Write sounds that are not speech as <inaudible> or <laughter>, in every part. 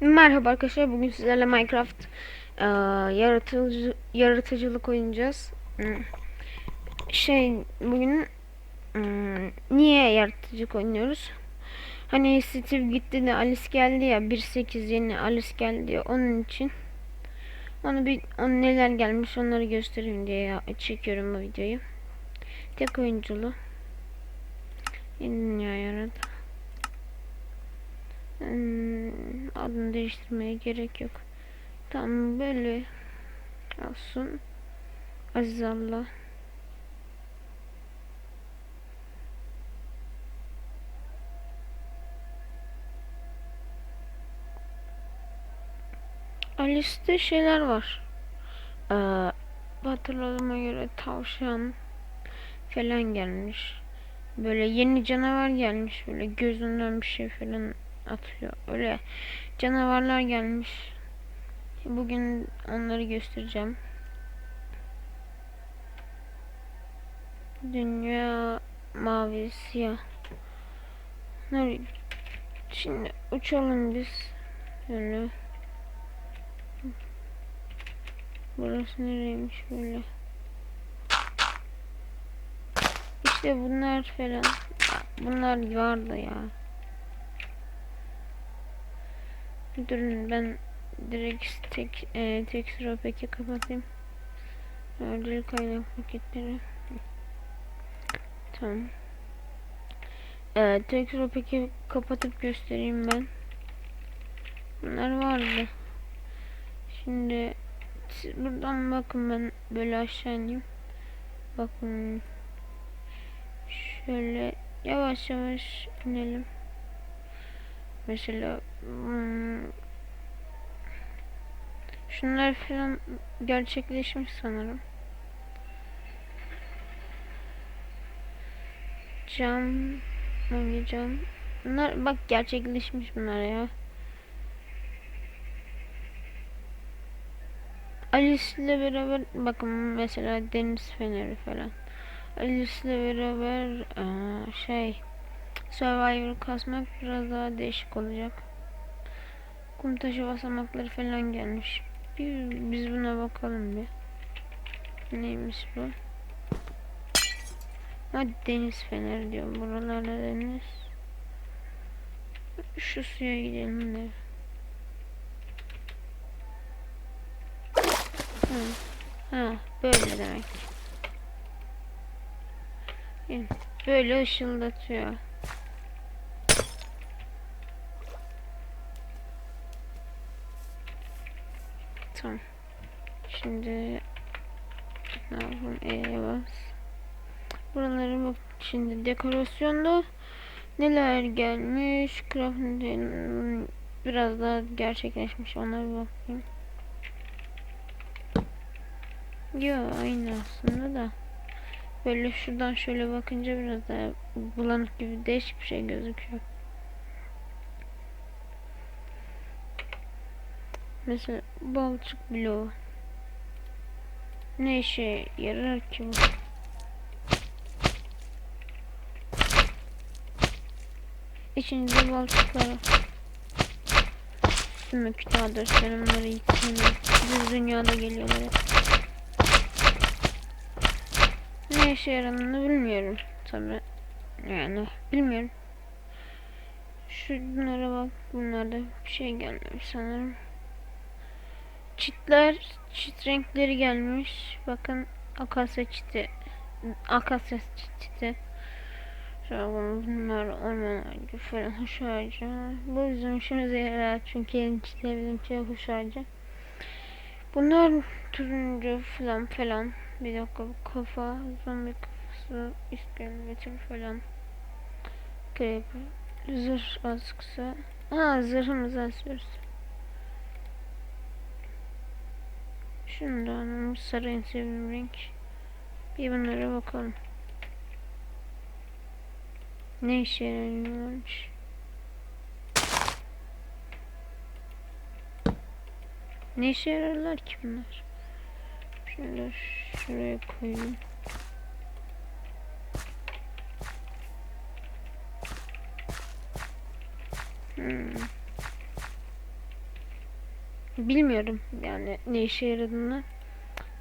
Merhaba arkadaşlar. Bugün sizlerle Minecraft eee, yaratıcı, yaratıcılık oynayacağız. Hmm. Şey bugün hmm, niye yaratıcılık oynuyoruz? Hani Steve gitti de Alice geldi ya 1.8 yeni Alice geldi ya onun için. Onu bir on neler gelmiş onları göstereyim diye ya- çekiyorum bu videoyu. Tek oyunculu. Yeni dünya yaradı. Hmm, adını değiştirmeye gerek yok. Tamam böyle olsun. Aziz Allah. Alice'de şeyler var. Ee, hatırladığıma göre tavşan falan gelmiş. Böyle yeni canavar gelmiş. Böyle gözünden bir şey falan atıyor. Öyle canavarlar gelmiş. Bugün onları göstereceğim. Dünya mavi siyah. Nereye? Şimdi uçalım biz. Böyle. Burası nereymiş böyle. İşte bunlar falan. Bunlar vardı ya. Durun ben direkt tek e, texture peki kapatayım. Ödül kaynak paketleri. Tamam. E, texture peki kapatıp göstereyim ben. Bunlar vardı. Şimdi buradan bakın ben böyle aşağı ineyim. Bakın. Şöyle yavaş yavaş inelim. Mesela hmm, şunlar falan gerçekleşmiş sanırım. Cam hangi cam? Bunlar bak gerçekleşmiş bunlar ya. Alice ile beraber bakın mesela deniz feneri falan. Alice ile beraber eee, şey Survivor kasmak biraz daha değişik olacak. Kum taşı basamakları falan gelmiş. Bir, biz buna bakalım bir. Neymiş bu? Ha deniz feneri diyor. Buralarda deniz. Şu suya gidelim de. Ha böyle demek. Böyle ışıldatıyor. Tamam. Şimdi ne yapalım? E'ye bas. Buraları bak. Şimdi dekorasyonda neler gelmiş? Crafting biraz daha gerçekleşmiş. Ona bir bakayım. Yo aynı aslında da. Böyle şuradan şöyle bakınca biraz daha bulanık gibi değişik bir şey gözüküyor. Mesela balçık bloğu. Ne işe yarar ki bu? İçinde balçıklar var. Sümük kütahdır. Hiç sevmiyorum. Düz dünyada geliyorlar. Ne işe yaradığını bilmiyorum. Tabi. Yani bilmiyorum. Şunlara bak. Bunlarda bir şey gelmemiş sanırım. Çitler, çit renkleri gelmiş. Bakın akasya çiti. Akasya çiti. Bunlar orman ağacı falan hoş ağacı. Bu bizim işimize yarar çünkü yeni çitler bizim için hoş ağacı. Bunlar turuncu falan falan. Bir dakika bu kafa, zombi kafası, iskelet falan. Creeper. Zırh az kısa. Ha zırhımızı asıyoruz. Şundan sarı en sevdiğim renk. Bir bunlara bakalım. Ne işe yarıyormuş? Ne işe yararlar ki bunlar? Şöyle şuraya koyayım. Hmm. Bilmiyorum yani ne işe yaradığını.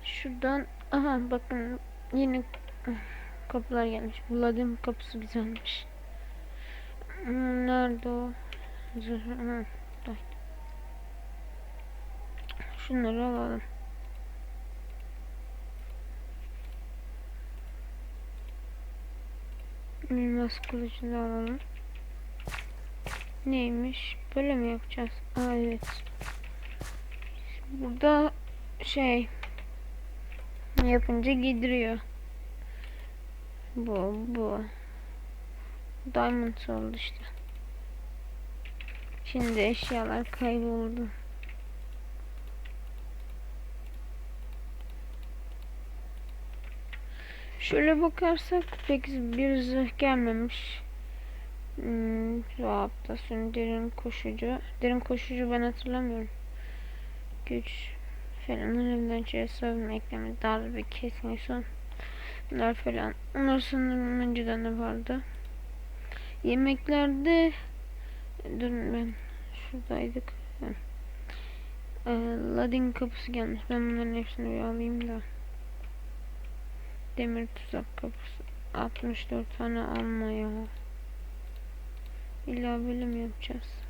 Şuradan aha bakın yeni kapılar gelmiş. Vladimir kapısı güzelmiş. Nerede o? Şunları alalım. Elmas kılıcı da alalım. Neymiş? Böyle mi yapacağız? Aa evet. Burada şey yapınca giydiriyor. Bu bu. Diamond oldu işte. Şimdi eşyalar kayboldu. Şöyle bakarsak pek bir zırh gelmemiş. Hmm, adaptasyon derin koşucu. Derin koşucu ben hatırlamıyorum. Güç falan önemli savunma eklemi darbe keskin son. Bunlar falan. Onlar sanırım önceden de vardı. Yemeklerde durun ben şuradaydık. Ee, Ladin kapısı gelmiş. Ben bunların hepsini bir alayım da. Demir tuzak kapısı. 64 tane alma ya. İlla böyle mi yapacağız?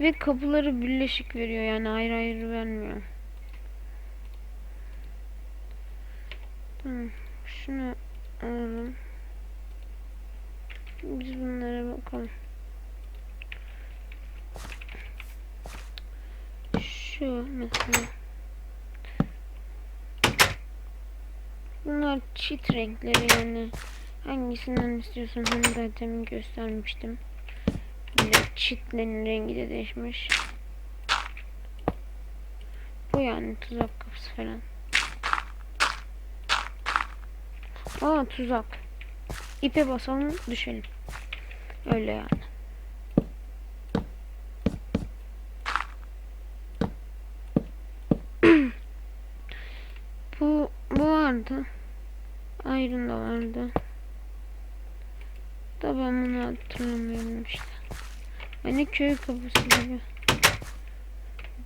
Ve kapıları birleşik veriyor yani ayrı ayrı vermiyor. Şunu alalım. Biz bunlara bakalım. Şu mesela. Bunlar çift renkleri yani. Hangisinden istiyorsan hani zaten göstermiştim. Çitlerin rengi de değişmiş. Bu yani tuzak kapısı falan. Aa tuzak. İpe basalım düşelim. Öyle yani. <clears throat> bu bu vardı. Iron da vardı. Da ben bunu hatırlamıyorum işte. Hani köy kapısı gibi.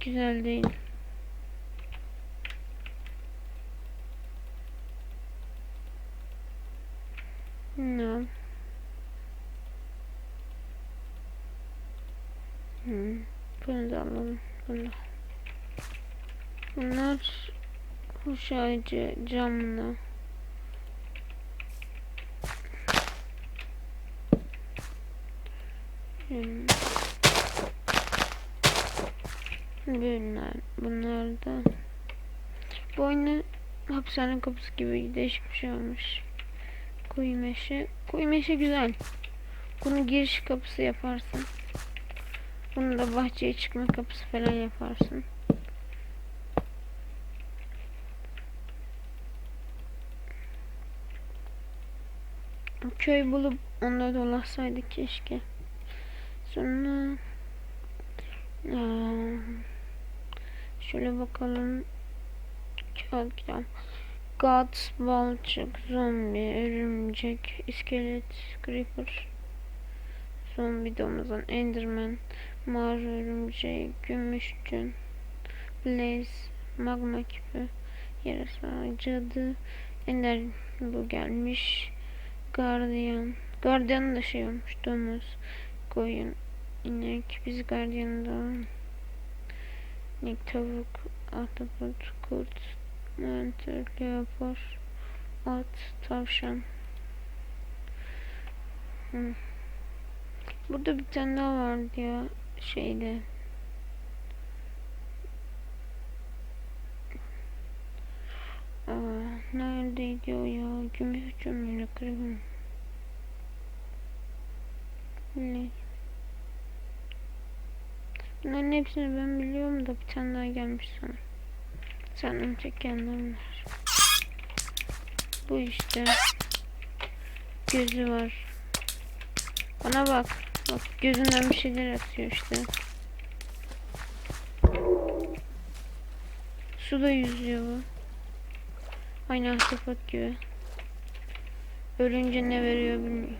Güzel değil. Ne? Hmm. Bunu da alalım. Bunu. Bunlar hoş ağacı camlı. Hmm. Bunlar, bunlar da bu oyunu hapishane kapısı gibi değişik bir şey olmuş. Kuyu meşe. Kuyu meşe güzel. Bunu giriş kapısı yaparsın. Bunu da bahçeye çıkma kapısı falan yaparsın. Köy bulup onda dolaşsaydık keşke. Sonra Aa, şöyle bakalım. Kağıt kitap. God, balçık, zombi, örümcek, iskelet, creeper, zombi domuzan, enderman, mağara örümceği, gümüşcün, blaze, magma küpü, yarasa, cadı, ender bu gelmiş, gardiyan, gardiyan da şey olmuş, domuz, koyun, inek, biz gardiyanda, inek, tavuk, ahtapot, kurt, mantar, leopar, at, tavşan. Hı. Burada bir tane daha vardı ya şeyde. Aa, neredeydi o ya? Gümüş cümle kırgın. Ne? Bunların hepsini ben biliyorum da bir tane daha gelmiş sana. Senden çekenler var. Bu işte. Gözü var. Bana bak. Bak gözünden bir şeyler atıyor işte. Suda yüzüyor bu. Aynı ahtapot gibi. Ölünce ne veriyor bilmiyorum.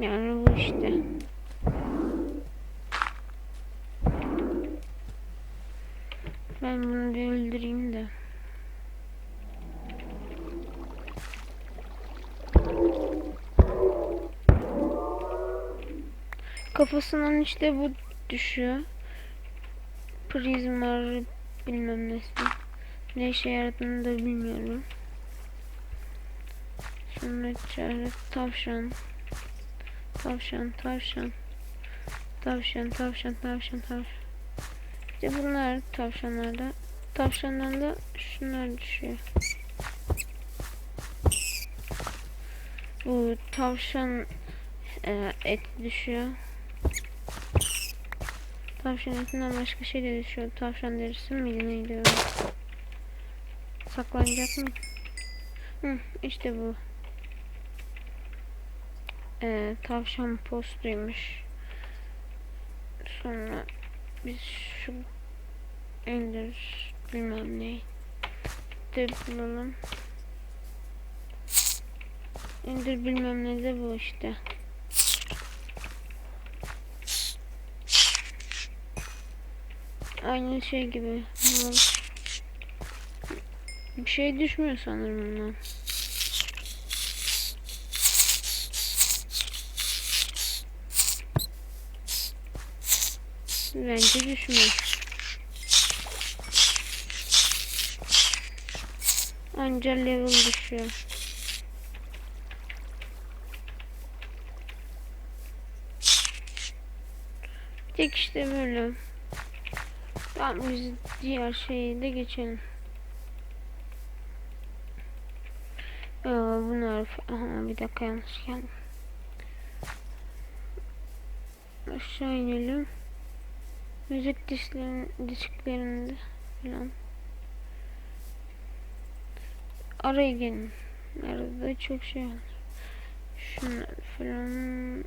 Yani bu işte. Ben bunu bir öldüreyim de. Kafasından işte bu düşüyor. Prizmar bilmem nesi. Ne işe yaradığını da bilmiyorum. Sonra çare tavşan. Tavşan, tavşan. Tavşan, tavşan, tavşan, tavşan. İşte bunlar tavşanlarda. Tavşandan da şunlar düşüyor. Bu tavşan e, et düşüyor. Tavşan etinden başka şey de düşüyor. Tavşan derisi miydi neydi? Saklanacak mı? Hı, işte bu. Ee, tavşan postuymuş. Sonra biz şu ender bilmem ne de bulalım. Ender bilmem ne de bu işte. Aynı şey gibi. Bir şey düşmüyor sanırım bundan. Bence düşmüyor. Anca level düşüyor. Tek işte böyle. Tamam biz diğer şeyi de geçelim. Aa, bunlar aha, bir dakika yanlış geldim. Aşağı inelim. Müzik disklerin, disklerinde falan. Araya gelin. Arada çok şey var. Şunlar falan.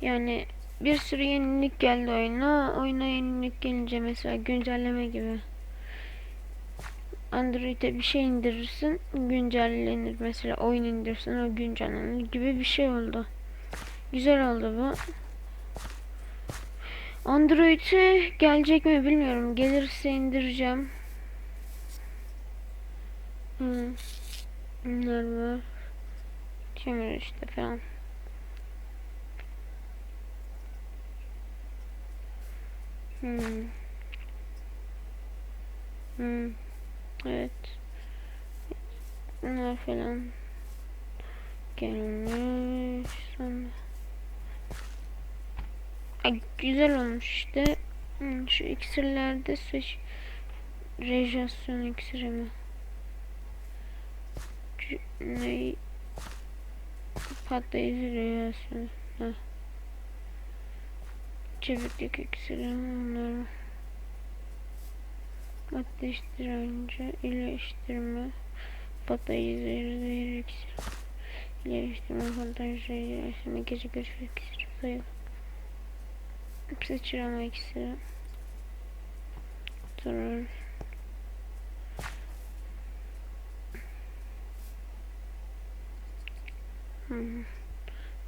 Yani bir sürü yenilik geldi oyuna. Oyuna yenilik gelince mesela güncelleme gibi. Android'e bir şey indirirsin güncellenir mesela oyun indirsin o güncellenir gibi bir şey oldu. Güzel oldu bu. Android'e gelecek mi bilmiyorum. Gelirse indireceğim. Hmm. Bunlar var. Kömür işte falan. Hmm. Hmm. Evet. Bunlar falan gelmiş sonra. Güzel olmuş işte. Şu iksirlerde seç rejasyon iksiri Ne? Patlayıcı rejasyon. Ha. Çeviklik iksiri onlar. Ateş direnci, iyileştirme, patlayıcı zehir, iksiri. İyileştirme, patlayıcı zehir, iyileştirme, gece görüş iksiri, zayıf. Sıçrama iksiri. Durur. Hı.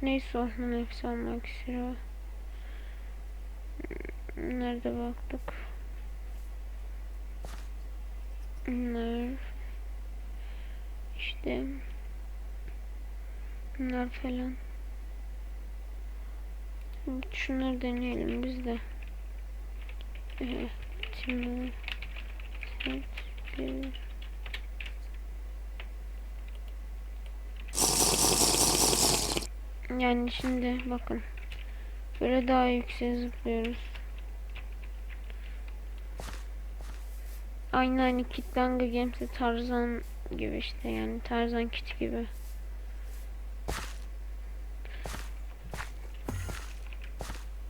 Neyse onun hepsi almak istiyor. Nerede baktık? Bunlar işte bunlar falan. Şunları deneyelim biz de. Evet. Yani şimdi bakın. Böyle daha yüksek zıplıyoruz. Aynı hani Kit Hunger Games'te Tarzan gibi işte yani Tarzan kit gibi.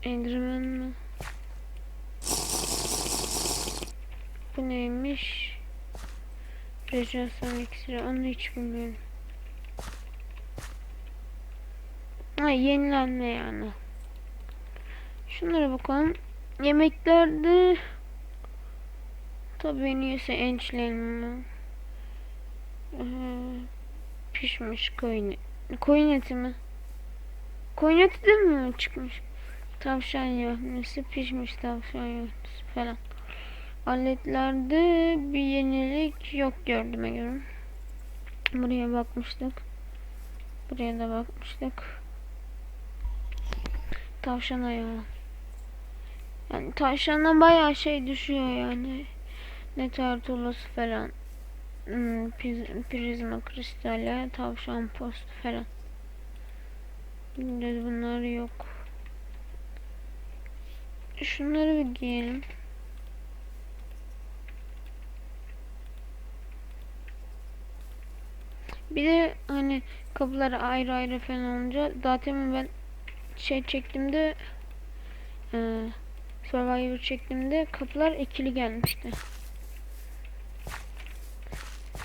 Enderman mı? Bu neymiş? Rejenasyon iksiri onu hiç bilmiyorum. Ha yenilenme yani. Şunlara bakalım. Yemeklerde tabii niyeyse ençlenme. Ee, pişmiş koyun Koyun eti mi? Koyun eti de mi çıkmış? Tavşan yahnisi, pişmiş tavşan yahnisi falan. Aletlerde bir yenilik yok gördüğüme göre. Buraya bakmıştık. Buraya da bakmıştık. Tavşan ayağı. Yani tavşana bayağı şey düşüyor yani. Ne tartulası falan. Hmm, prizma kristali, tavşan post falan. Bunlar yok. Şunları bir giyelim. Bir de hani kapılar ayrı ayrı falan olunca demin ben şey çektiğimde e, Survivor çektiğimde kapılar ikili gelmişti.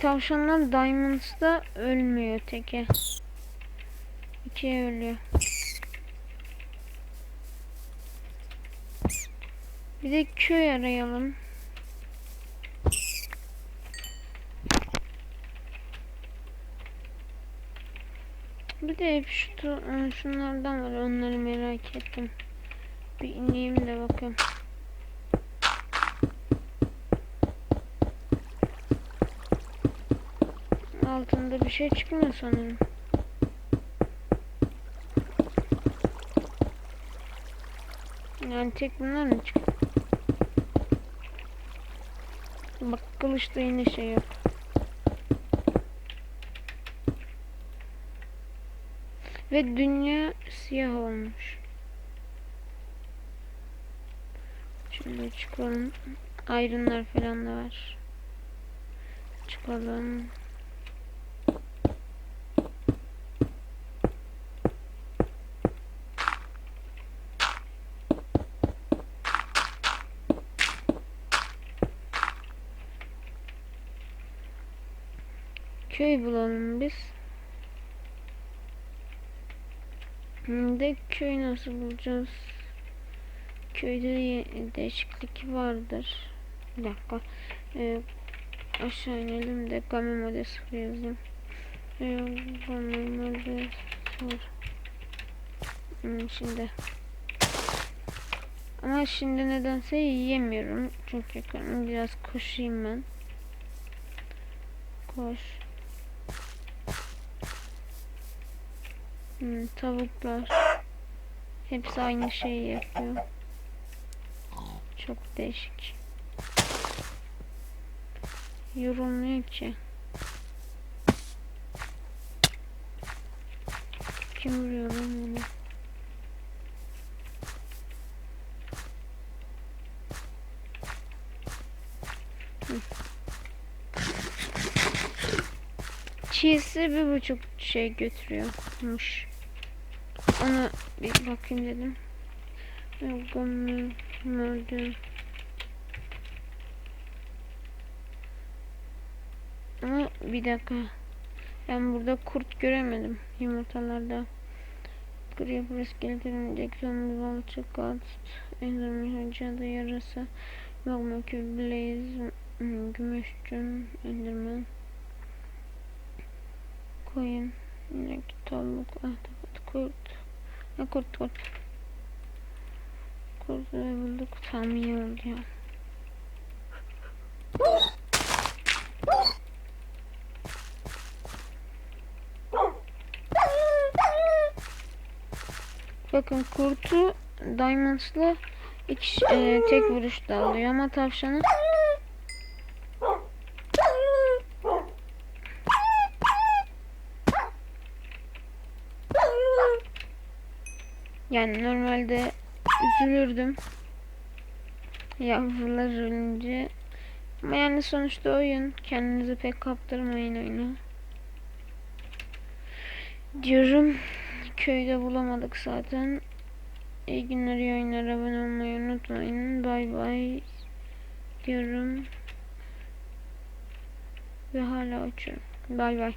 Tavşanlar Diamonds'da ölmüyor teke. İkiye ölüyor. Bir de köy arayalım. Bir de hep şu tu- şunlardan var. Onları merak ettim. Bir ineyim de bakayım. Altında bir şey çıkmıyor sanırım. Yani tek bunlar mı çıkıyor? Bak kılıçta yine şey yok. Ve dünya siyah olmuş. Şöyle çıkalım. Ayrınlar falan da var. Çıkalım. Köy bulalım biz. Şimdi köy nasıl bulacağız? Köyde değişiklik vardır. Bir dakika. Ee, aşağı inelim de game mode 0 yazayım. Ee, game mode 0. Hmm, şimdi. Ama şimdi nedense yiyemiyorum. Yakın. Biraz koşayım ben. Koş. Hmm, tavuklar. Hepsi aynı şeyi yapıyor. Çok değişik. Yorulmuyor ki. Kim vuruyor lan bunu? Çiğsi bir buçuk şey götürüyormuş. Ona bir bakayım dedim. Gömül, mördü. Ama bir dakika. Ben burada kurt göremedim yumurtalarda. Burası geldirin Jackson balıkçı Ghost Enderman Cadı yarası Magma Cube Blaze Gümüşcün Enderman Koyun İnek Tavuk Ahtapot Kurt Ne kurt kurt. Ve bulduk tam iyi oldu ya. Bakın kurtu Diamonds'la iki, e, tek vuruşta alıyor ama tavşanı yani normalde üzülürdüm yavrular ölünce ama yani sonuçta oyun kendinizi pek kaptırmayın oyunu diyorum köyde bulamadık zaten İyi günler, iyi oyunlar. Abone olmayı unutmayın. Bay bay diyorum. Ve hala uçuyorum. Bay bay.